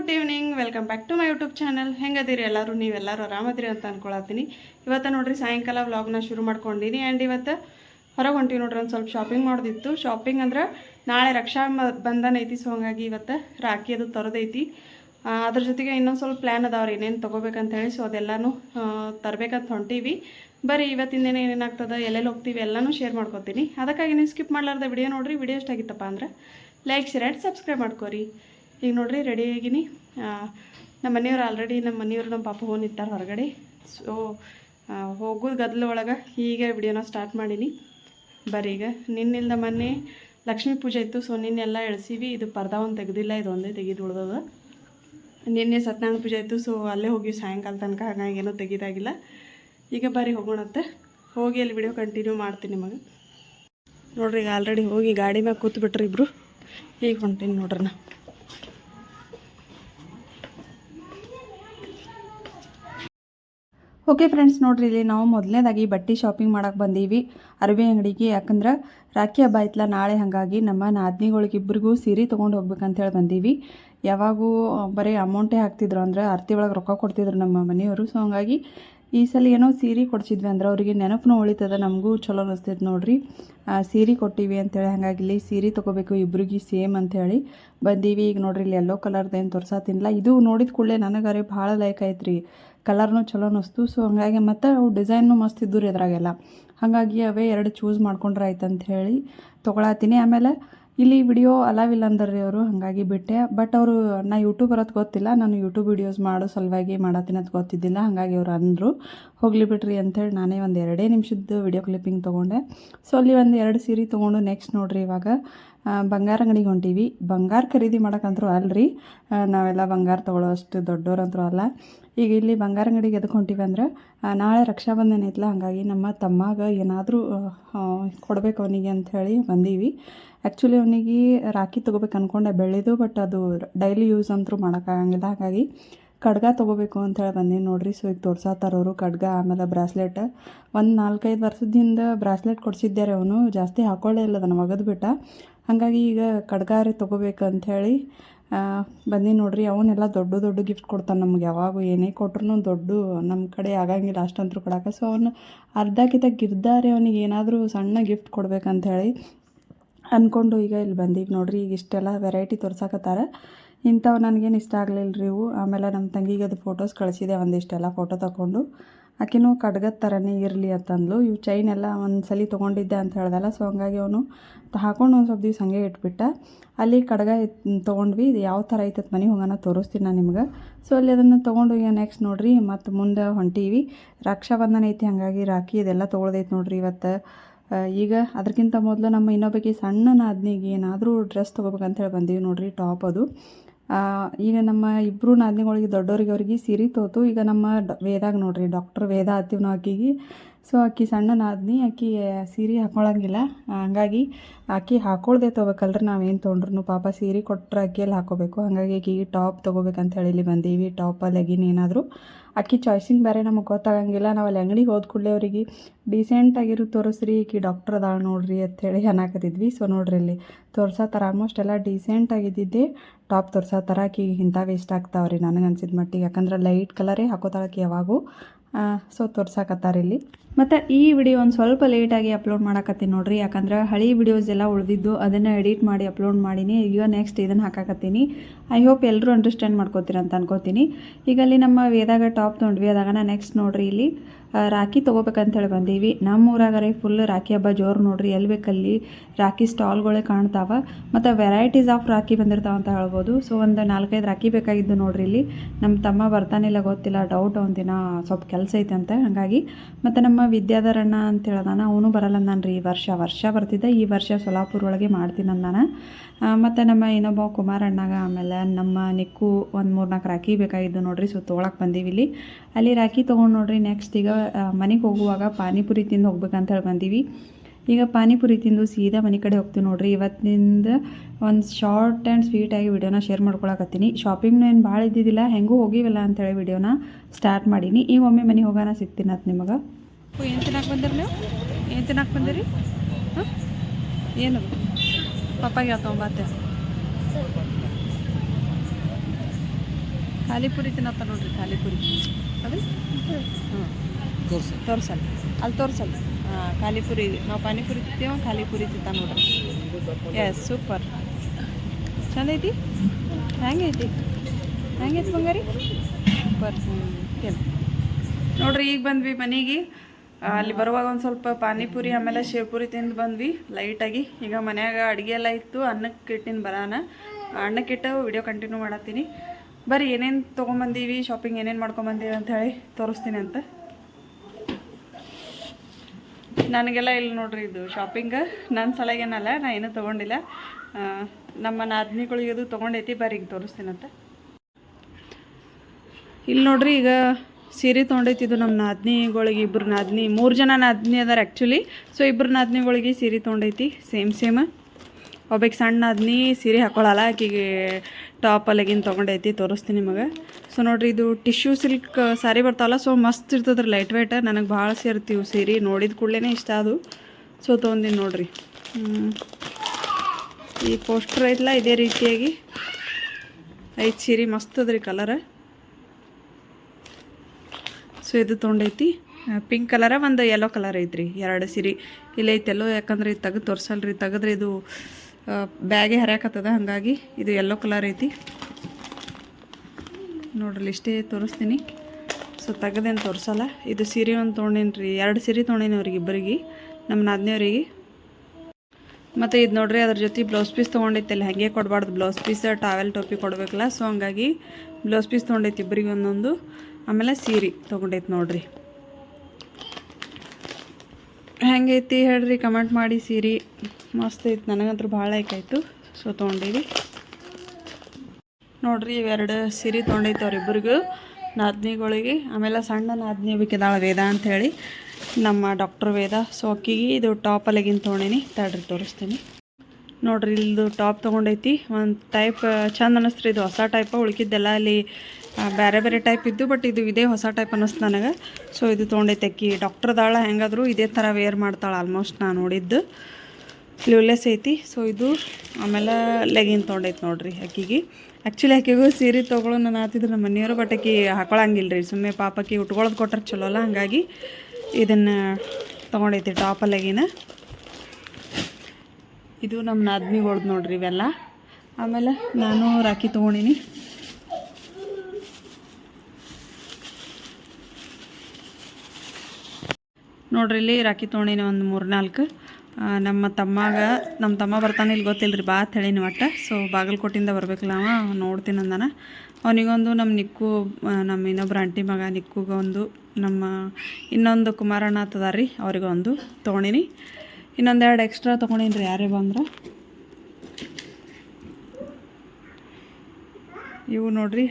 Good evening, welcome back to my YouTube channel. ಹೆಂಗದಿರಿ ಎಲ್ಲರೂ? ನೀವೆಲ್ಲರೂ ಆರಾಮದಿರಿ ಅಂತ ಅನ್ಕೊಳತ್ತೀನಿ. ಇವತ್ತು ನೋಡಿರಿ, ಸಾಯಂಕಾಲ ವ್ಲಾಗ್ನ ಶುರು ಮಾಡ್ಕೊಂಡಿನಿ. ಆ್ಯಂಡ್ ಇವತ್ತು ಹೊರಗೆ ಹೊಂಟೀವಿ ನೋಡ್ರಿ, ಒಂದು ಸ್ವಲ್ಪ ಶಾಪಿಂಗ್ ಮಾಡೋದಿತ್ತು. ಶಾಪಿಂಗ್ ಅಂದ್ರೆ ನಾಳೆ ರಕ್ಷಾ ಬಂಧನ ಐತಿ ಸೊ ಹಂಗಾಗಿ ಇವತ್ತು ರಾಖಿ ಅದು ತರೋದೈತಿ. ಅದ್ರ ಜೊತೆಗೆ ಇನ್ನೊಂದು ಸ್ವಲ್ಪ ಪ್ಲ್ಯಾನ್ ಅದಾವ್ರಿ, ಏನೇನು ತೊಗೋಬೇಕಂತ ಹೇಳಿ ಸೊ ಅದೆಲ್ಲನೂ ತರಬೇಕಂತ ಹೊಂಟೀವಿ. ಬರೀ ಇವತ್ತಿನ ದಿನ ಏನೇನಾಗ್ತದೆ ಎಲ್ಲೆಲ್ಲಿ ಹೋಗ್ತೀವಿ ಎಲ್ಲನೂ ಶೇರ್ ಮಾಡ್ಕೊತೀನಿ. ಅದಕ್ಕಾಗಿ ನೀವು ಸ್ಕಿಪ್ ಮಾಡಲಾರ್ದ ವಿಡಿಯೋ ನೋಡಿರಿ ವಿಡಿಯೋ ಎಷ್ಟಾಗಿತ್ತಪ್ಪ ಅಂದ್ರೆ ಲೈಕ್ ಶೇರ್ ಆ್ಯಂಡ್ ಸಬ್ಸ್ಕ್ರೈಬ್ ಮಾಡ್ಕೋರಿ. ಈಗ ನೋಡ್ರಿ ರೆಡಿ ಆಗಿನಿ. ನಮ್ಮ ಮನೆಯವ್ರು ಆಲ್ರೆಡಿ ನಮ್ಮ ಮನೆಯವರು, ನಮ್ಮ ಪಾಪ ನಿಂತಾರೆ ಹೊರಗಡೆ. ಸೊ ಹೋಗೋದು ಗದ್ದಲ ಒಳಗೆ. ಹೀಗೆ ವಿಡಿಯೋನ ಸ್ಟಾರ್ಟ್ ಮಾಡೀನಿ. ಬರೀ ಈಗ. ನಿನ್ನಿಲ್ದ ಮೊನ್ನೆ ಲಕ್ಷ್ಮೀ ಪೂಜೆ ಇತ್ತು. ಸೊ ನಿನ್ನೆಲ್ಲ ಎಳ್ಸೀವಿ. ಇದು ಪರ್ದಾ ಒಂದು ತೆಗ್ದಿಲ್ಲ, ಇದು ಒಂದೇ ತೆಗೆದು ಉಳ್ದದ. ನಿನ್ನೆ ಸತ್ಯನಾರಾಯಣ ಪೂಜೆ ಇತ್ತು. ಸೊ ಅಲ್ಲೇ ಹೋಗಿ ಸಾಯಂಕಾಲ ತನಕ ಹಾಗಾಗಿ ಏನೂ ತೆಗಿದಾಗಿಲ್ಲ. ಈಗ ಬರ್ರಿ ಹೋಗೋಣತ್ತೆ ಹೋಗಿ ಅಲ್ಲಿ ವಿಡಿಯೋ ಕಂಟಿನ್ಯೂ ಮಾಡ್ತೀನಿ ನಿಮಗೆ. ನೋಡ್ರಿ, ಈಗ ಆಲ್ರೆಡಿ ಹೋಗಿ ಗಾಡಿ ಮ್ಯಾಗ ಕೂತ್ಬಿಟ್ರಿ ಇಬ್ಬರು ಈಗ ಹೊಂಟೀನಿ ನೋಡ್ರಿ ನಾ ಓಕೆ ಫ್ರೆಂಡ್ಸ್ ನೋಡ್ರಿ, ಇಲ್ಲಿ ನಾವು ಮೊದಲನೇದಾಗಿ ಬಟ್ಟೆ ಶಾಪಿಂಗ್ ಮಾಡಕ್ಕೆ ಬಂದೀವಿ. ಅರಬಿ ಅಂಗಡಿಗೆ, ಯಾಕಂದ್ರೆ ರಾಖಿ ಹಬ್ಬ ಐತ್ಲ, ನಾಳೆ ಹಾಗಾಗಿ ನಮ್ಮ ನಾದ್ನಿಗಳಿಗೆ ಇಬ್ಬರಿಗೂ ಸೀರೆ ತೊಗೊಂಡು ಹೋಗ್ಬೇಕಂತ ಹೇಳಿ ಬಂದೀವಿ. ಯಾವಾಗೂ ಬರೀ ಅಮೌಂಟೇ ಹಾಕ್ತಿದ್ರು, ಅಂದ್ರೆ ಅರ್ತಿ ಒಳಗೆ ರೊಕ್ಕ ಕೊಡ್ತಿದ್ರು ನಮ್ಮ ಮನೆಯವರು. ಸೊ ಹಂಗಾಗಿ ಈ ಸಲ ಏನೋ ಸೀರೆ ಕೊಡ್ಸಿದ್ವಿ, ಅಂದ್ರೆ ಅವರಿಗೆ ನೆನಪು ಉಳಿತದ, ನಮಗೂ ಚಲೋ ಅನಿಸ್ತೈತೆ ನೋಡ್ರಿ. ಸೀರೆ ಕೊಟ್ಟಿವಿ ಅಂತೇಳಿ, ಹಾಗಾಗಿ ಇಲ್ಲಿ ಸೀರೆ ತೊಗೋಬೇಕು, ಇಬ್ರಿಗೆ ಸೇಮ್ ಅಂಥೇಳಿ ಬಂದೀವಿ. ಈಗ ನೋಡ್ರಿ, ಇಲ್ಲಿ ಎಲ್ಲೋ ಕಲರ್ದೇನು ತೋರ್ಸಾತಿನ್ಲ. ಇದು ನೋಡಿದ ಕೂಡಲೇ ನನಗರೆ ಭಾಳ ಲೈಕ್ ಐತ್ರಿ ಕಲರ್ನು ಚಲೋ ಅನ್ನಿಸ್ತು ಸೊ ಹಂಗಾಗಿ ಮತ್ತು ಅವು ಡಿಸೈನು ಮಸ್ತ್ ಇದ್ದು ರೀ ಅದ್ರಾಗೆಲ್ಲ ಹಾಗಾಗಿ ಅವೇ ಎರಡು ಚೂಸ್ ಮಾಡ್ಕೊಂಡ್ರೆ ಆಯ್ತು ಅಂತ ಹೇಳಿ ತೊಗೊಳತ್ತೀನಿ. ಆಮೇಲೆ ಇಲ್ಲಿ ವಿಡಿಯೋ ಅಲಾವಿಲ್ಲ ರೀ ಅವರು, ಹಾಗಾಗಿ ಬಿಟ್ಟೆ. ಬಟ್ ಅವರು, ನಾ ಯೂಟ್ಯೂಬ್ ಬರೋದು ಗೊತ್ತಿಲ್ಲ. ನಾನು ಯೂಟ್ಯೂಬ್ ವಿಡಿಯೋಸ್ ಮಾಡೋ ಸಲುವಾಗಿ ಮಾಡತ್ತೀನಿ ಅಂತ ಗೊತ್ತಿದ್ದಿಲ್ಲ. ಹಾಗಾಗಿ ಅವ್ರು ಅಂದರು, ಹೋಗಲಿ ಬಿಟ್ರಿ ಅಂಥೇಳಿ ನಾನೇ ಒಂದು ಎರಡೇ ನಿಮಿಷದ್ದು ವಿಡಿಯೋ ಕ್ಲಿಪ್ಪಿಂಗ್ ತೊಗೊಂಡೆ. ಸೊ ಅಲ್ಲಿ ಒಂದು ಎರಡು ಸೀರೆ ತೊಗೊಂಡು ನೆಕ್ಸ್ಟ್ ನೋಡ್ರಿ ಇವಾಗ. ಬಂಗಾರ ಅಂಗಡಿಗೆ ಹೊಂಟೀವಿ. ಬಂಗಾರ ಖರೀದಿ ಮಾಡೋಕ್ಕಂತರೂ ಅಲ್ರಿ. ಆ, ನಾವೆಲ್ಲ ಬಂಗಾರ ತೊಗೊಳ್ಳೋ ಅಷ್ಟು ದೊಡ್ಡೋರಂತರೂ ಅಲ್ಲ. ಈಗ ಇಲ್ಲಿ ಬಂಗಾರ ಅಂಗಡಿಗೆ ಎದಕ್ಕೆ ಹೊಂಟೀವಿ ಅಂದ್ರೆ ನಾಳೆ ರಕ್ಷಾಬಂಧನ ಐತಲ್ಲ ಹಾಗಾಗಿ ನಮ್ಮ ತಮ್ಮಾಗ ಏನಾದರೂ ಕೊಡಬೇಕು ಅವನಿಗೆ ಅಂಥೇಳಿ ಬಂದೀವಿ. ಆ್ಯಕ್ಚುಲಿ ಅವನಿಗೆ ರಾಖಿ ತೊಗೋಬೇಕು ಅಂದ್ಕೊಂಡೆ ಬೆಳೆದು ಬಟ್ ಅದು ಡೈಲಿ ಯೂಸ್ ಅಂತೂ ಮಾಡೋಕ್ಕಾಗಂಗಿಲ್ಲ ಹಾಗಾಗಿ ಖಡ್ಗ ತೊಗೋಬೇಕು ಅಂತೇಳಿ ಬಂದೀನಿ ನೋಡ್ರಿ. ಸೊ ಈಗ ತೋರ್ಸತ್ತಾರವರು ಖಡ್ಗ ಆಮೇಲೆ ಬ್ರಾಸ್ಲೆಟ್. ಒಂದು ನಾಲ್ಕೈದು ವರ್ಷದಿಂದ ಬ್ರಾಸ್ಲೆಟ್ ಕೊಡಿಸಿದ್ದಾರೆ ಅವನು. ಜಾಸ್ತಿ ಹಾಕೊಳ್ಳೇ ಇಲ್ಲ ಅದನ್ನು ಒಗೆದು ಬಿಟ್ಟ ಹಾಗಾಗಿ ಈಗ ಖಡ್ಗಾರಿ ತೊಗೋಬೇಕು ಅಂಥೇಳಿ ಬಂದು ನೋಡ್ರಿ, ಅವನ್ನೆಲ್ಲ ದೊಡ್ಡ ದೊಡ್ಡ ಗಿಫ್ಟ್ ಕೊಡ್ತಾನೆ ನಮ್ಗೆ ಯಾವಾಗೂ, ಏನೇ ಕೊಟ್ರು ದೊಡ್ಡ ನಮ್ಮ ಕಡೆ ಆಗಂಗಿಲ್ಲ ಅಷ್ಟಂತರೂ ಕೊಡಕ್ಕೆ ಸೊ ಅವನು ಅರ್ಧಕ್ಕಿಂತ ಗಿರ್ದಾರೆ, ಅವನಿಗೆ ಏನಾದರೂ ಸಣ್ಣ ಗಿಫ್ಟ್ ಕೊಡ್ಬೇಕಂಥೇಳಿ ಅಂದ್ಕೊಂಡು ಈಗ ಇಲ್ಲಿ ಬಂದೀವಿ ನೋಡ್ರಿ, ಈಗ ಇಷ್ಟೆಲ್ಲ ವೆರೈಟಿ ತೋರ್ಸಾಕತ್ತಾರ. ಇಂಥವು ನನಗೇನು ಇಷ್ಟ ಆಗಲಿಲ್ಲ ರೀ ಇವು. ಆಮೇಲೆ ನಮ್ಮ ತಂಗಿಗೆ ಅದು ಫೋಟೋಸ್ ಕಳಿಸಿದೆ, ಒಂದಿಷ್ಟೆಲ್ಲ ಫೋಟೋ ತಗೊಂಡು. ಆಕಿನೂ ಖಡ್ಗದ ಥರನೇ ಇರಲಿ ಅಂತಂದ್ಲು. ಇವು ಚೈನ್ ಎಲ್ಲ ಒಂದು ಸಲ ತೊಗೊಂಡಿದ್ದೆ ಅಂತ ಹೇಳ್ದಲ್ಲ ಸೊ ಹಂಗಾಗಿ ಅವನು ಹಾಕೊಂಡು ಒಂದು ಸ್ವಲ್ಪ ದಿವ್ಸ ಹಂಗೆ ಇಟ್ಬಿಟ್ಟ. ಅಲ್ಲಿ ಖಡ್ಗ ತೊಗೊಂಡ್ವಿ. ಇದು ಯಾವ ಥರ ಐತತ್ ಮನೆ ಹೋಗೋಣ ತೋರಿಸ್ತೀನಿ ನಾನು ನಿಮ್ಗೆ. ಸೊ ಅಲ್ಲಿ ಅದನ್ನು ತೊಗೊಂಡು ಈಗ ನೆಕ್ಸ್ಟ್ ನೋಡ್ರಿ, ಮತ್ತು ಮುಂದೆ ಹೊಂಟೀವಿ. ರಕ್ಷಾಬಂಧನ ಐತಿ, ಹಾಗಾಗಿ ರಾಖಿ ಇದೆಲ್ಲ ತೊಗೊಳ್ದೈತೆ ನೋಡ್ರಿ ಇವತ್ತು. ಈಗ ಅದಕ್ಕಿಂತ ಮೊದಲು ನಮ್ಮ ಇನ್ನೊಬ್ಬಕ್ಕೆ ಸಣ್ಣ ನಾದ್ನಿಗೆ ಏನಾದರೂ ಡ್ರೆಸ್ ತೊಗೋಬೇಕಂತ ಹೇಳಿ ಬಂದೀವಿ ನೋಡ್ರಿ ಟಾಪ್ ಅದು. ಈಗ ನಮ್ಮ ಇಬ್ಬರು ನಾದಿನಿಗಳಿಗೆ ದೊಡ್ಡವ್ರಿಗೆ ಅವ್ರಿಗೆ ಸಿರಿ ತೋತು. ಈಗ ನಮ್ಮ ಡ, ವೇದಾಗ ನೋಡ್ರಿ, ಡಾಕ್ಟರ್ ವೇದ ಹತ್ತಿವ್ ನಾವು ಆಕಿಗೆ ಸೊ ಆಕಿ ಸಣ್ಣ ನಾದ್ನಿ ಆಕಿ ಸೀರೆ ಹಾಕ್ಕೊಳಂಗಿಲ್ಲ ಹಾಗಾಗಿ ಆಕಿ ಹಾಕೊಳ್ದೆ ತೊಗೋಬೇಕಲ್ರಿ ನಾವೇನು ತೊಗೊಂಡ್ರು ಪಾಪ ಸೀರೆ ಕೊಟ್ಟರೆ ಅಕ್ಕಿಯಲ್ಲಿ ಹಾಕೋಬೇಕು? ಹಾಗಾಗಿ ಆಕಿಗೆ ಟಾಪ್ ತೊಗೋಬೇಕಂತ ಹೇಳಿ ಇಲ್ಲಿ ಬಂದೀವಿ. ಟಾಪ ಲೆಗಿನ್ ಏನಾದರೂ. ಅಕ್ಕಿ ಚಾಯ್ಸಿಂಗ್ ಬೇರೆ ನಮಗೆ ಗೊತ್ತಾಗಂಗಿಲ್ಲ. ನಾವು ಅಲ್ಲಿ ಅಂಗಡಿಗೆ ಹೋದ ಕೂಡಲೇ ಅವರಿಗೆ ಡೀಸೆಂಟಾಗಿರೋ ತೋರಿಸ್ರಿ ಈಕಿ ಡಾಕ್ಟರ್ ಅದಾಳ ನೋಡ್ರಿ ಅಂಥೇಳಿ ಅನ್ನಕತ್ತಿದ್ವಿ. ಸೊ ನೋಡ್ರಿ ಇಲ್ಲಿ ತೋರ್ಸತ್ತಾರ ಆಲ್ಮೋಸ್ಟ್ ಎಲ್ಲ ಡೀಸೆಂಟ್ ಆಗಿದ್ದಿದ್ದೆ. ಟಾಪ್ ತೋರ್ಸತ್ತಾರ ಆಕಿ ಇಂಥವು ಇಷ್ಟ ರೀ ನನಗೆ ಅನ್ಸಿದ ಮಟ್ಟಿಗೆ. ಯಾಕಂದ್ರೆ ಲೈಟ್ ಕಲರೇ ಹಾಕೋತಾಳಕ್ಕೆ ಯಾವಾಗೂ. ಸೊ ತೋರ್ಸಾಕತ್ತಾರೆ ಇಲ್ಲಿ. ಮತ್ತು ಈ ವಿಡಿಯೋ ಒಂದು ಸ್ವಲ್ಪ ಲೇಟಾಗಿ ಅಪ್ಲೋಡ್ ಮಾಡಕತ್ತೀನಿ ನೋಡ್ರಿ. ಯಾಕಂದ್ರೆ ಹಳಿ ವಿಡಿಯೋಸ್ ಎಲ್ಲ ಉಳಿದಿದ್ದು ಅದನ್ನು ಎಡಿಟ್ ಮಾಡಿ ಅಪ್ಲೋಡ್ ಮಾಡೀನಿ. ಈಗ ನೆಕ್ಸ್ಟ್ ಇದನ್ನು ಹಾಕಾಕತ್ತೀನಿ. ಐ ಹೋಪ್ ಎಲ್ಲರೂ ಅಂಡರ್ಸ್ಟ್ಯಾಂಡ್ ಮಾಡ್ಕೋತೀರ ಅಂತ ಅನ್ಕೋತೀನಿ. ಈಗ ಅಲ್ಲಿ ನಮ್ಮ ವೇದಾಗ ಟಾಪ್ ತೊಗೊಂಡ್ವಿ ಅದಾಗನ ನೆಕ್ಸ್ಟ್ ನೋಡ್ರಿ ಇಲ್ಲಿ ರಾಖಿ ತೊಗೋಬೇಕಂತೇಳಿ ಬಂದೀವಿ. ನಮ್ಮ ಊರಾಗರೆ ಫುಲ್ ರಾಖಿ ಹಬ್ಬ ಜೋರು ನೋಡ್ರಿ. ಎಲ್ಲಿ ಬೇಕಲ್ಲಿ ರಾಖಿ ಸ್ಟಾಲ್ಗಳೇ ಕಾಣ್ತಾವೆ. ಮತ್ತು ವೆರೈಟೀಸ್ ಆಫ್ ರಾಖಿ ಬಂದಿರ್ತಾವ ಅಂತ ಹೇಳ್ಬೋದು. ಸೊ ಒಂದು ನಾಲ್ಕೈದು ರಾಖಿ ಬೇಕಾಗಿದ್ದು ನೋಡ್ರಿ ಇಲ್ಲಿ. ನಮ್ಮ ತಮ್ಮ ಬರ್ತಾನಿಲ್ಲ ಗೊತ್ತಿಲ್ಲ. ಡೌಟ್ ಒಂದಿನ ಸ್ವಲ್ಪ ಕೆಲಸ ಐತೆ ಅಂತ. ಹಾಗಾಗಿ ಮತ್ತು ನಮ್ಮ ವಿದ್ಯಾಧರಣ್ಣ ಅಂತ ಹೇಳ್ದಾನ. ಅವನು ಬರಲ್ಲ ನಾನು ರೀ ಈ ವರ್ಷ ವರ್ಷ ಬರ್ತಿದ್ದೆ ಈ ವರ್ಷ ಸೊಲಾಪುರ ಒಳಗೆ ಮಾಡ್ತೀನಿ ನಾನು ಮತ್ತು ನಮ್ಮ ಇನ್ನೊಬ್ಬ ಕುಮಾರಣ್ಣಗ ಆಮೇಲೆ ನಮ್ಮ ನಿಕ್ಕು ಒಂದು ಮೂರು ನಾಲ್ಕು ರಾಖಿ ಬೇಕಾಗಿದ್ದು ನೋಡ್ರಿ. ಸೊ ತೊಗೊಳಕ್ಕೆ ಬಂದೀವಿ ಇಲ್ಲಿ. ಅಲ್ಲಿ ರಾಖಿ ತೊಗೊಂಡು ನೋಡ್ರಿ. ನೆಕ್ಸ್ಟ್ ಈಗ ಮನೆಗೆ ಹೋಗುವಾಗ ಪಾನಿಪುರಿ ತಿಂದು ಹೋಗ್ಬೇಕಂತ ಹೇಳಿ ಬಂದೀವಿ. ಈಗ ಪಾನಿಪುರಿ ತಿಂದು ಸೀದಾ ಮನೆ ಕಡೆ ಹೋಗ್ತೀವಿ ನೋಡ್ರಿ. ಇವತ್ತಿನಿಂದ ಒಂದು ಶಾರ್ಟ್ ಆ್ಯಂಡ್ ಸ್ವೀಟಾಗಿ ವೀಡಿಯೋನ ಶೇರ್ ಮಾಡ್ಕೊಳಕತ್ತೀನಿ. ಶಾಪಿಂಗ್ನು ಏನು ಭಾಳ ಇದ್ದಿದ್ದಿಲ್ಲ ಹೆಂಗೂ ಹೋಗಿವಲ್ಲ ಅಂತೇಳಿ ವಿಡಿಯೋನ ಸ್ಟಾರ್ಟ್ ಮಾಡೀನಿ. ಈಗ ಒಮ್ಮೆ ಮನೆಗೆ ಹೋಗೋಣ ಸಿಗ್ತೀನಿ ಅದು ನಿಮಗೆ. ಏನು ತಿನ್ನಕ್ಕೆ ಬಂದಿರಿ ನೀವು? ಏನು ತಿನ್ನಕ್ಕೆ ಬಂದಿರಿ? ಹಾಂ? ಏನು? ಪಪ್ಪಾಗೆ ತೊಗೊಂಬತ್ತೆ ಖಾಲಿಪುರಿ ತಿನ್ನತ್ತ ನೋಡ್ರಿ ಖಾಲಿಪುರಿ ಅದು? ಹ್ಞೂ ತೋರ್ಸು. ತೋರ್ಸಲ್ಲ. ಅಲ್ಲಿ ತೋರ್ಸಲ್ಲ. ಹಾಂ ಖಾಲಿಪುರಿ ನಾವು ಪಾನಿಪುರಿ ತಿಂತೀವ ಖಾಲಿಪುರಿ ತಿಂತ ನೋಡ್ರಿ. ಎಸ್ ಸೂಪರ್ ಚಂದ ಐತಿ? ಹೆಂಗೈತಿ ಹೆಂಗೈತಿ ಬಂಗಾರಿ? ಸೂಪರ್ ಹ್ಞೂ ತಿನ್ನು. ನೋಡ್ರಿ ಈಗ ಬಂದ್ವಿ ಮನೆಗೆ. ಅಲ್ಲಿ ಬರುವಾಗ ಒಂದು ಸ್ವಲ್ಪ ಪಾನಿಪುರಿ, ಆಮೇಲೆ ಶೇವ್ಪುರಿ ತಿಂದು ಬಂದ್ವಿ ಲೈಟಾಗಿ. ಈಗ ಮನೆಯಾಗ ಅಡುಗೆ ಎಲ್ಲ ಇತ್ತು, ಅನ್ನಕ್ಕೆ ಇಟ್ಟಿನ ಬರಾನ. ಅನ್ನಕ್ಕೆ ಇಟ್ಟು ವಿಡಿಯೋ ಕಂಟಿನ್ಯೂ ಮಾಡತ್ತೀನಿ. ಬರೀ ಏನೇನು ತೊಗೊಂಬಂದೀವಿ ಶಾಪಿಂಗ್ ಏನೇನು ಮಾಡ್ಕೊಂಬಂದೀವಿ ಅಂತ ಹೇಳಿ ತೋರಿಸ್ತೀನಿ ಅಂತ. ನನಗೆಲ್ಲ ಇಲ್ಲಿ ನೋಡ್ರಿ ಇದು ಶಾಪಿಂಗ್ ನನ್ನ ಸಲಗೇನಲ್ಲ ನಾ ಏನೂ ತೊಗೊಂಡಿಲ್ಲ. ನಮ್ಮ ನಾದ್ನಿಗಳಿಗೆ ಇದು ತೊಗೊಂಡೈತಿ ಬರೀ ಈಗ ತೋರಿಸ್ತೀನಂತೆ ಇಲ್ಲಿ ನೋಡ್ರಿ, ಈಗ ಸೀರೆ ತೊಗೊಂಡೈತಿದ್ದು ನಮ್ಮ ನಾದಿನಿಗಳಿಗೆ ಇಬ್ಬರು ನಾದ್ನಿ, ಮೂರು ಜನ ನಾದ್ನಿ ಅದಾರ ಆ್ಯಕ್ಚುಲಿ ಸೊ ಇಬ್ಬರು ನಾದ್ನಿಗಳಿಗೆ ಸೀರೆ ತೊಗೊಂಡೈತಿ ಸೇಮ್ ಸೇಮ್ ಒಬ್ಬಕ್ಕೆ ಸಣ್ಣ ನಾದ್ನಿ ಸೀರೆ ಹಾಕೊಳ್ಳಲ್ಲ ಆಕೆಗೆ ಟಾಪ್ ಅಲ್ಲಿಗಿನ ತೊಗೊಂಡೈತಿ ತೋರಿಸ್ತೀನಿ ನಿಮಗೆ. ಸೊ ನೋಡ್ರಿ, ಇದು ಟಿಶ್ಯೂ ಸಿಲ್ಕ್ ಸಾರಿ ಬರ್ತಾವಲ್ಲ ಸೊ ಮಸ್ತ್ ಇರ್ತದ್ರಿ ಲೈಟ್ ವೇಟ್ ನನಗೆ ಭಾಳ ಸೇರ್ತೀವಿ ಸೀರೆ, ನೋಡಿದ ಕೂಡಲೇ ಇಷ್ಟ ಅದು. ಸೊ ತೊಗೊಂಡಿನಿ ನೋಡ್ರಿ. ಈ ಪೋಸ್ಟರ್ ಐತಲ್ಲ ಇದೇ ರೀತಿಯಾಗಿ. ಐದು ಸೀರೆ ಮಸ್ತ್ ಅದ್ರಿ ಕಲರ್ ಸೊ ಇದು ತೊಗೊಂಡೈತಿ ಪಿಂಕ್ ಕಲರ ಒಂದು ಯೆಲ್ಲೋ ಕಲರ್ ಐತ್ರಿ. ಎರಡು ಸೀರೆ. ಇಲ್ಲ ಐತೆಲ್ಲೋ, ಯಾಕಂದ್ರೆ ಇದು ತೆಗೆದು ತೋರಿಸಲ್ರಿ. ತೆಗೆದ್ರೆ ಇದು ಬ್ಯಾಗೆ ಹರಿಯಾಕತ್ತದ, ಹಾಗಾಗಿ ಇದು ಯೆಲ್ಲೋ ಕಲರ್ ಐತಿ. ನೋಡ್ರಿ, ಇಷ್ಟೇ ತೋರಿಸ್ತೀನಿ. ಸೊ, ತೆಗೆದೇನು ತೋರಿಸಲ್ಲ. ಇದು ಸೀರೆ ಒಂದು ತೊಗೊಂಡೇನಿ ರೀ ಎರಡು ಸೀರೆ ತೊಗೊಂಡೇನಿ ಅವ್ರಿಗೆ ಇಬ್ಬರಿಗೆ. ನಮ್ಮ ನಾದಿನಿಯವ್ರಿಗೆ. ಮತ್ತು ಇದು ನೋಡ್ರಿ, ಅದ್ರ ಜೊತೆ ಬ್ಲೌಸ್ ಪೀಸ್ ತೊಗೊಂಡೈತಲ್ಲ ಹಾಗೆ ಕೊಡಬಾರ್ದು. ಬ್ಲೌಸ್ ಪೀಸ್, ಟಾವೆಲ್ ಟೋಪಿ ಕೊಡಬೇಕಲ್ಲ. ಸೊ, ಹಂಗಾಗಿ ಬ್ಲೌಸ್ ಪೀಸ್ ತೊಗೊಂಡೈತಿ ಇಬ್ಬರಿಗೆ ಒಂದೊಂದು. ಆಮೇಲೆ ಸೀರೆ ತೊಗೊಂಡೈತೆ ನೋಡ್ರಿ. ಹೆಂಗೈತಿ ಹೇಳ್ರಿ ಕಮೆಂಟ್ ಮಾಡಿ ಸೀರೆ. ಮಸ್ತ್ ಐತಿ ನನಗಂತೂ ಭಾಳ ಆಯ್ತು. ಸೊ ತೊಗೊಂಡೀವಿ ನೋಡ್ರಿ ಇವೆರಡು ಸೀರೆ ತೊಗೊಂಡೈತೆ ಅವ್ರಿಬ್ರಿಗೂ. ನಾದ್ನಿಗಳಿಗೆ, ಆಮೇಲೆ ಸಣ್ಣ ನಾದ್ನಿ ಬೇಕಿದಾಳ ವೇದ ಅಂತ ಹೇಳಿ ನಮ್ಮ ಡಾಕ್ಟರ್ ವೇದ. ಸೊ ಅಕ್ಕಿಗೆ ಇದು ಟಾಪ್ ಅಲ್ಲಿಗಿನ ತೊಗೊಂಡೀನಿ. ತಡ್ರಿ ತೋರಿಸ್ತೀನಿ. ನೋಡ್ರಿ ಇಲ್ದು ಟಾಪ್ ತೊಗೊಂಡೈತಿ. ಒಂದು ಟೈಪ್ ಚಂದ ಅನ್ನಿಸ್ತ್ರಿ ಇದು ಹೊಸ ಟೈಪ ಉಳ್ಕಿದ್ದೆಲ್ಲ ಅಲ್ಲಿ ಬೇರೆ ಬೇರೆ ಟೈಪ್ ಇದ್ದು ಬಟ್ ಇದು ಇದೇ ಹೊಸ ಟೈಪ್ ಅನ್ನಿಸ್ತು ನನಗೆ. ಸೊ ಇದು ತೊಗೊಂಡೈತೆ ಅಕ್ಕಿ ಡಾಕ್ಟರ್ದಾಳ ಹೆಂಗಾದ್ರು ಇದೇ ಥರ ವೇರ್ ಮಾಡ್ತಾಳೆ ಆಲ್ಮೋಸ್ಟ್ ನಾನು ನೋಡಿದ್ದು. ಸ್ಲೀವ್ಲೆಸ್ ಐತಿ ಸೊ ಇದು ಆಮೇಲೆ ಲೆಗಿನ್ ತೊಗೊಂಡೈತೆ ನೋಡ್ರಿ ಅಕ್ಕಿಗೆ. ಆ್ಯಕ್ಚುಲಿ ಆಕೆಗೂ ಸೀರೆ ತೊಗೊಳ್ಳೋ ನಾನು ಆತಿದ್ರು ನಮ್ಮ ಮನೆಯವರು ಬಟ್ ಆಕಿ ಹಾಕೊಳಂಗಿಲ್ಲ ರೀ ಸುಮ್ಮನೆ ಪಾಪಕ್ಕೆ ಉಟ್ಕೊಳ್ಳೋದು ಕೊಟ್ರೆ ಚಲೋ ಅಲ್ಲ ಹಾಗಾಗಿ ಇದನ್ನು ತೊಗೊಂಡೈತಿ ಟಾಪ ಲೆಗಿನ ಇದು ನಮ್ಮ ನಾದ್ನಿಗಳ್ದು ನೋಡ್ರಿ ಇವೆಲ್ಲ. ಆಮೇಲೆ ನಾನು ರಾಖಿ ತೊಗೊಂಡಿನಿ. ನೋಡ್ರಿ ಇಲ್ಲಿ ರಾಖಿ ತೊಗೊಂಡಿನಿ ಒಂದು ಮೂರು ನಾಲ್ಕು ಆ, ನಮ್ಮ ತಮ್ಮಾಗ ನಮ್ಮ ತಮ್ಮ ಬರ್ತಾನೆ ಇಲ್ಲಿ ಗೊತ್ತಿಲ್ಲ ರೀ ಬಾ ಅಂತ ಹೇಳೀನಿ ಒಟ್ಟು. ಸೊ ಬಾಗಲಕೋಟಿಂದ ಬರ್ಬೇಕಲ್ಲ ಅವ ನೋಡ್ತೀನಿ ಅಂದಾನ. ಅವನಿಗೊಂದು ನಮ್ಮ ನಿಕ್ಕು ನಮ್ಮ ಇನ್ನೊಬ್ರು ಆಂಟಿ ಮಗ ನಿಕ್ಕುಗೊಂದು ನಮ್ಮ ಇನ್ನೊಂದು ಕುಮಾರಣ್ಣ ಆತದ ರೀ ಅವ್ರಿಗೊಂದು ತೊಗೊಂಡಿನಿ ಇನ್ನೊಂದೆರಡು ಎಕ್ಸ್ಟ್ರಾ ತೊಗೊಂಡೀನಿ ರೀ ಯಾರೇ ಬಂದ್ರೆ ಇವು ನೋಡ್ರಿ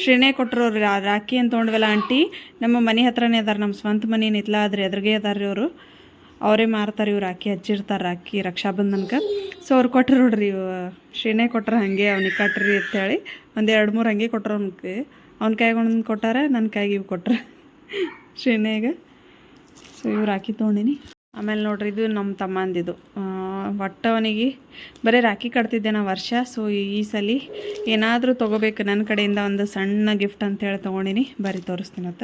ಶ್ರೇಣೆ ಕೊಟ್ಟರು ರಾಖಿ ಅಂತ ತೊಗೊಂಡ್ವಲ್ಲ ಆಂಟಿ, ನಮ್ಮ ಮನೆ ಹತ್ರನೇ ಅದಾರ, ನಮ್ಮ ಸ್ವಂತ ಮನೆ ನಿತ್ಲ ಆದ್ರೆ ಎದುರಿಗೆ ಅದಾರ್ರಿ ಅವರು. ಅವರೇ ಮಾರ್ತಾರೆ, ಇವ್ರು ರಾಖಿ ಹಚ್ಚಿರ್ತಾರೆ, ರಾಖಿ ರಕ್ಷಾಬಂಧನಕ್ಕೆ ಸೊ ಅವ್ರು ಕೊಟ್ಟರು ನೋಡ್ರಿ, ಇವು ಶ್ರೇಣೆ ಕೊಟ್ರ ಹಾಗೆ ಅವ್ನಿಗೆ ಕಟ್ರಿ ಅಂತೇಳಿ. ಒಂದು ಎರಡು ಮೂರು ಹಂಗೆ ಕೊಟ್ರು ಅವ್ನಿಗೆ ಅವ್ನ ಕೈಗೆ ಕೊಟ್ಟಾರ ನನ್ನ ಕೈಗೆ ಇವು ಕೊಟ್ರ. ಶ್ರೀನೇಗೆ ಸೊ ಇವು ರಾಖಿ ತೊಗೊಂಡಿನಿ ಆಮೇಲೆ ನೋಡ್ರಿ, ಇದು ನಮ್ಮ ತಮ್ಮಂದಿದು. ಒಟ್ಟು ಅವನಿಗೆ ಬರೀ ರಾಖಿ ಕಟ್ತಿದ್ದೆ ನಾ ವರ್ಷ. ಸೊ ಈ ಸಲ ಏನಾದರೂ ತೊಗೋಬೇಕು ನನ್ನ ಕಡೆಯಿಂದ ಒಂದು ಸಣ್ಣ ಗಿಫ್ಟ್ ಅಂತೇಳಿ ತೊಗೊಂಡಿನಿ. ಬರೀ ತೋರಿಸ್ತೀನತ್ತ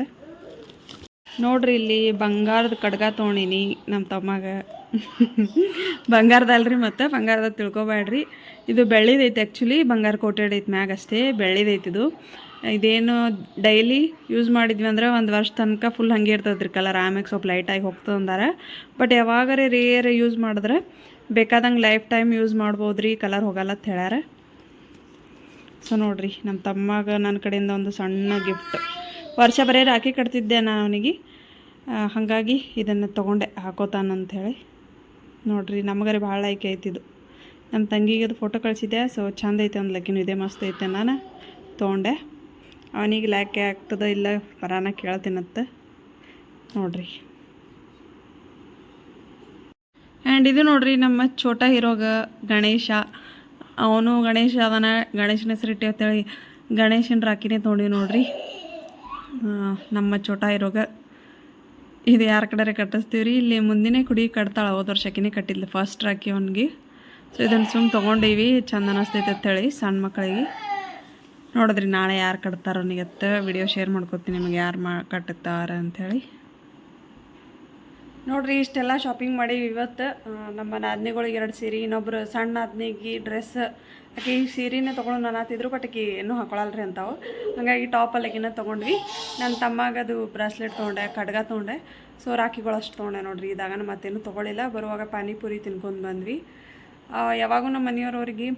ನೋಡ್ರಿ ಇಲ್ಲಿ ಬಂಗಾರದ ಕಡ್ಗ ತೊಗೊಂಡಿನಿ ನಮ್ಮ ತಮ್ಮಾಗ. ಬಂಗಾರದಲ್ರಿ ಮತ್ತು, ಬಂಗಾರದ ತಿಳ್ಕೊಬೇಡ್ರಿ ಇದು ಬೆಳ್ಳಿದೈತೆ ಆ್ಯಕ್ಚುಲಿ ಬಂಗಾರ ಕೋಟೆಡ್ ಐತೆ ಮ್ಯಾಗ ಅಷ್ಟೇ ಬೆಳ್ಳಿದೈತೆ ಇದು. ಇದೇನು ಡೈಲಿ ಯೂಸ್ ಮಾಡಿದ್ವಿ ಅಂದ್ರೆ ಒಂದು ವರ್ಷ ತನಕ ಫುಲ್ ಹಂಗೆ ಇರ್ತದ್ರಿ ಕಲರ್ ಆಮ್ಯಾಗ ಸ್ವಲ್ಪ ಲೈಟಾಗಿ ಹೋಗ್ತದೆ ಬಟ್ ಯಾವಾಗರೆ ರೇರ್ ಯೂಸ್ ಮಾಡಿದ್ರೆ ಬೇಕಾದಂಗೆ ಲೈಫ್ ಟೈಮ್ ಯೂಸ್ ಮಾಡ್ಬೋದು ರೀ ಕಲರ್ ಹೋಗಲ್ಲ ಅಂತ ಹೇಳ್ಯಾರ. ಸೊ ನೋಡ್ರಿ ನಮ್ಮ ತಮ್ಮಗೆ ನನ್ನ ಕಡೆಯಿಂದ ಒಂದು ಸಣ್ಣ ಗಿಫ್ಟ್ ವರ್ಷ ಬರೇ ರಾಖಿ ಕಟ್ತಿದ್ದೆ ನಾನು ಅವನಿಗೆ. ಹಾಗಾಗಿ ಇದನ್ನು ತೊಗೊಂಡೆ ಹಾಕೋತಾನಂತ ಹೇಳಿ. ನೋಡ್ರಿ, ನಮಗರೆ ಭಾಳ ಆಯ್ಕೆ ಐತಿದು ನಮ್ಮ ತಂಗಿಗೆ ಅದು ಫೋಟೋ ಕಳಿಸಿದ್ದೆ ಸೊ ಚಂದ ಐತೆ ಒಂದು ಲಕ್ಕಿನೂ ಇದೇ ಮಸ್ತ್ ಐತೆ ನಾನು. ತೊಗೊಂಡೆ. ಅವನಿಗೆ ಲ್ಯಾಕೆ ಆಗ್ತದ ಇಲ್ಲ ಪರಾನ ಕೇಳ್ತೀನತ್ತ ನೋಡ್ರಿ. ಆ್ಯಂಡ್ ಇದು ನೋಡ್ರಿ ನಮ್ಮ ಛೋಟ ಹೀರೋಗ ಗಣೇಶ. ಅವನು ಗಣೇಶ ಅದನ್ನ ಗಣೇಶನ ಅಂತ ಅಂತೇಳಿ ಗಣೇಶನ ರಾಕಿನೇ ತೊಗೊಂಡಿವಿ ನೋಡ್ರಿ. ನಮ್ಮ ಛೋಟ ಹೀರೋಗ. ಇದು ಯಾರ ಕಡೆ ಕಟ್ಟಿಸ್ತೀವಿ ರೀ ಇಲ್ಲಿ ಮುಂದಿನೇ ಕುಡಿ ಕಟ್ತಾಳೆ, ಹೋದ ವರ್ಷಕ್ಕಿನೇ ಕಟ್ಟಿದ್ಲು ಫಸ್ಟ್ ರಾಕಿ ಅವನಿಗೆ. ಸೊ ಇದನ್ನು ಸುಮ್ಮನೆ ತೊಗೊಂಡೀವಿ, ಚಂದ ಅನ್ನಿಸ್ತೈತೆ ಅಂತೇಳಿ ಸಣ್ಣ ಮಕ್ಕಳಿಗೆ. ನೋಡಿದ್ರಿ ನಾಳೆ ಯಾರು ಕಟ್ತಾರೋ ನಿಗತ್ತ ವಿಡಿಯೋ ಶೇರ್ ಮಾಡ್ಕೊತೀನಿ ನಿಮಗೆ ಯಾರು ಮಾ ಕಟ್ಟುತ್ತಾರೆ ಅಂಥೇಳಿ ನೋಡ್ರಿ, ಇಷ್ಟೆಲ್ಲ ಶಾಪಿಂಗ್ ಮಾಡಿ ಇವತ್ತು. ನಮ್ಮ ನಾದ್ನಿಗಳಿಗೆ ಎರಡು ಸೀರೆ, ಇನ್ನೊಬ್ರು ಸಣ್ಣ ನಾದ್ನಿಗೆ ಡ್ರೆಸ್ ಆಕೆ ಈ ಸೀರೆನೇ ತೊಗೊಂಡು ನಾನು ಆತಿದ್ರು ಬಟ್ ಆಕೆ ಏನೂ ಹಾಕೊಳಲ್ರಿ ಅಂತಾವು. ಹಾಗಾಗಿ ಟಾಪ್ ಅಲ್ಲಿಗಿನ ತೊಗೊಂಡ್ವಿ. ನನ್ನ ತಮ್ಮಗೆ ಅದು ಬ್ರಾಸ್ಲೆಟ್ ತೊಗೊಂಡೆ, ಖಡ್ಗ ತೊಗೊಂಡೆ. ಸೊ ರಾಖಿಗಳು ಅಷ್ಟು ತೊಗೊಂಡೆ ನೋಡಿರಿ ಇದಾಗ ಮತ್ತೇನು ತೊಗೊಳಿಲ್ಲ. ಬರುವಾಗ ಪಾನಿಪುರಿ ತಿನ್ಕೊಂಡು ಬಂದ್ವಿ. ಯಾವಾಗೂ ನಮ್ಮ ಮನೆಯವ್ರವ್ರಿಗೆ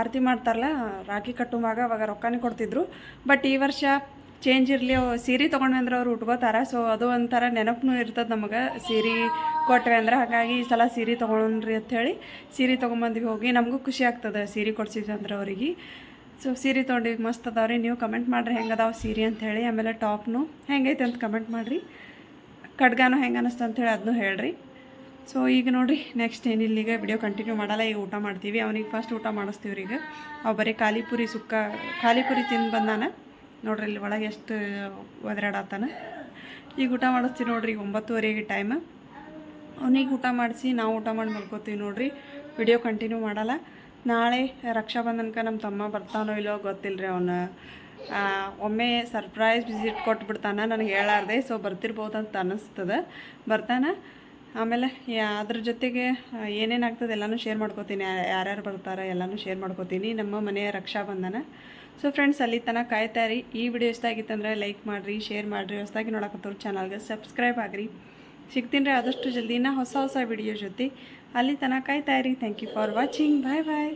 ಆರತಿ ಮಾಡ್ತಾರಲ್ಲ, ರಾಖಿ ಕಟ್ಟುವಾಗ ಅವಾಗ ರೊಕ್ಕನೇ ಕೊಡ್ತಿದ್ರು. ಬಟ್ ಈ ವರ್ಷ ಚೇಂಜ್ ಇರಲಿ ಸೀರೆ ತೊಗೊಂಡ್ವಿ ಅಂದ್ರೆ ಅವ್ರು ಉಟ್ಕೋತಾರೆ. ಸೊ ಅದು ಒಂಥರ ನೆನಪು ಇರ್ತದೆ ನಮಗೆ. ಸೀರೆ ಕೊಟ್ವಿ ಅಂದ್ರೆ ಹಾಗಾಗಿ ಈ ಸಲ ಸೀರೆ ತೊಗೊಂಡ್ರಿ ಅಂಥೇಳಿ ಸೀರೆ ತೊಗೊಂಬಂದ್ವಿ ಹೋಗಿ. ನಮಗೂ ಖುಷಿ ಆಗ್ತದೆ ಸೀರೆ ಕೊಡ್ಸಿದ್ವಿ ಅಂದ್ರೆ ಅವ್ರಿಗೆ. ಸೊ ಸೀರೆ ತೊಗೊಂಡಿವಿ. ಮಸ್ತ್ ಅದಾವ್ರಿ ನೀವು ಕಮೆಂಟ್ ಮಾಡಿರಿ ಹೆಂಗೆ ಅದಾವೆ ಸೀರೆ ಅಂಥೇಳಿ ಆಮೇಲೆ ಟಾಪ್ನು ಹೆಂಗೈತೆ ಅಂತ ಕಮೆಂಟ್ ಮಾಡಿರಿ. ಖಡ್ಗಾನು ಹೆಂಗೆ ಅನ್ನಿಸ್ತು ಅಂಥೇಳಿ ಅದನ್ನೂ ಹೇಳ್ರಿ. ಸೊ ಈಗ ನೋಡಿರಿ ನೆಕ್ಸ್ಟ್ ಏನಿಲ್ಲ ಈಗ ವಿಡಿಯೋ ಕಂಟಿನ್ಯೂ ಮಾಡಲ್ಲ. ಈಗ ಊಟ ಮಾಡ್ತೀವಿ. ಅವನಿಗೆ ಫಸ್ಟ್ ಊಟ ಮಾಡಿಸ್ತೀವ್ರಿ ಈಗ ಅವು ಬರೀ ಖಾಲಿಪುರಿ ಸುಕ್ಕ ಖಾಲಿಪುರಿ ತಿಂದು ಬಂದಾನ. ನೋಡ್ರಿ ಇಲ್ಲಿ ಒಳಗೆ ಎಷ್ಟು ಒದರಾಡತ್ತಾನ. ಈಗ ಊಟ ಮಾಡಿಸ್ತೀವಿ ನೋಡ್ರಿ, ಈಗ ಒಂಬತ್ತುವರೆಗೆ ಟೈಮ್ ಅವನಿಗೆ ಊಟ ಮಾಡಿಸಿ, ನಾವು ಊಟ ಮಾಡಿ ಮಲ್ಕೋತೀವಿ ನೋಡ್ರಿ. ವಿಡಿಯೋ ಕಂಟಿನ್ಯೂ ಮಾಡಲ್ಲ. ನಾಳೆ ರಕ್ಷಾಬಂಧನಕ್ಕೆ ನಮ್ಮ ತಮ್ಮ ಬರ್ತಾನೋ ಇಲ್ಲೋ ಗೊತ್ತಿಲ್ಲ ರೀ ಅವನು ಒಮ್ಮೆ ಸರ್ಪ್ರೈಸ್ ವಿಸಿಟ್ ಕೊಟ್ಬಿಡ್ತಾನೆ, ನನಗೆ ಹೇಳಾರ್ದೆ ಸೊ ಬರ್ತಿರ್ಬೋದು ಅಂತ ಅನ್ನಿಸ್ತದೆ. ಬರ್ತಾನೆ. ಆಮೇಲೆ ಅದ್ರ ಜೊತೆಗೆ ಏನೇನಾಗ್ತದೆ ಎಲ್ಲನೂ ಶೇರ್ ಮಾಡ್ಕೋತೀನಿ. ಯಾರ್ಯಾರು ಬರ್ತಾರೆ ಎಲ್ಲನೂ ಶೇರ್ ಮಾಡ್ಕೋತೀನಿ. ನಮ್ಮ ಮನೆಯ ರಕ್ಷಾಬಂಧನ. ಸೊ ಫ್ರೆಂಡ್ಸ್ ಅಲ್ಲಿ ತನಕ ಕಾಯ್ತಾ ಇರಿ. ಈ ವಿಡಿಯೋ ಇಷ್ಟ ಅಂದರೆ ಲೈಕ್ ಮಾಡಿರಿ ಶೇರ್ ಮಾಡಿರಿ. ಹೊಸದಾಗಿ ನೋಡಕತ್ತವ್ರು ಚಾನಲ್ಗೆ ಸಬ್ಸ್ಕ್ರೈಬ್ ಆಗಿರಿ. ಸಿಗ್ತೀನಿ ಆದಷ್ಟು ಜಲ್ದಿನ ಹೊಸ ಹೊಸ ವಿಡಿಯೋ ಜೊತೆ. ಅಲ್ಲಿ ತನಕ ಕಾಯ್ತಾ ಇರಿ. Thank you for watching bye bye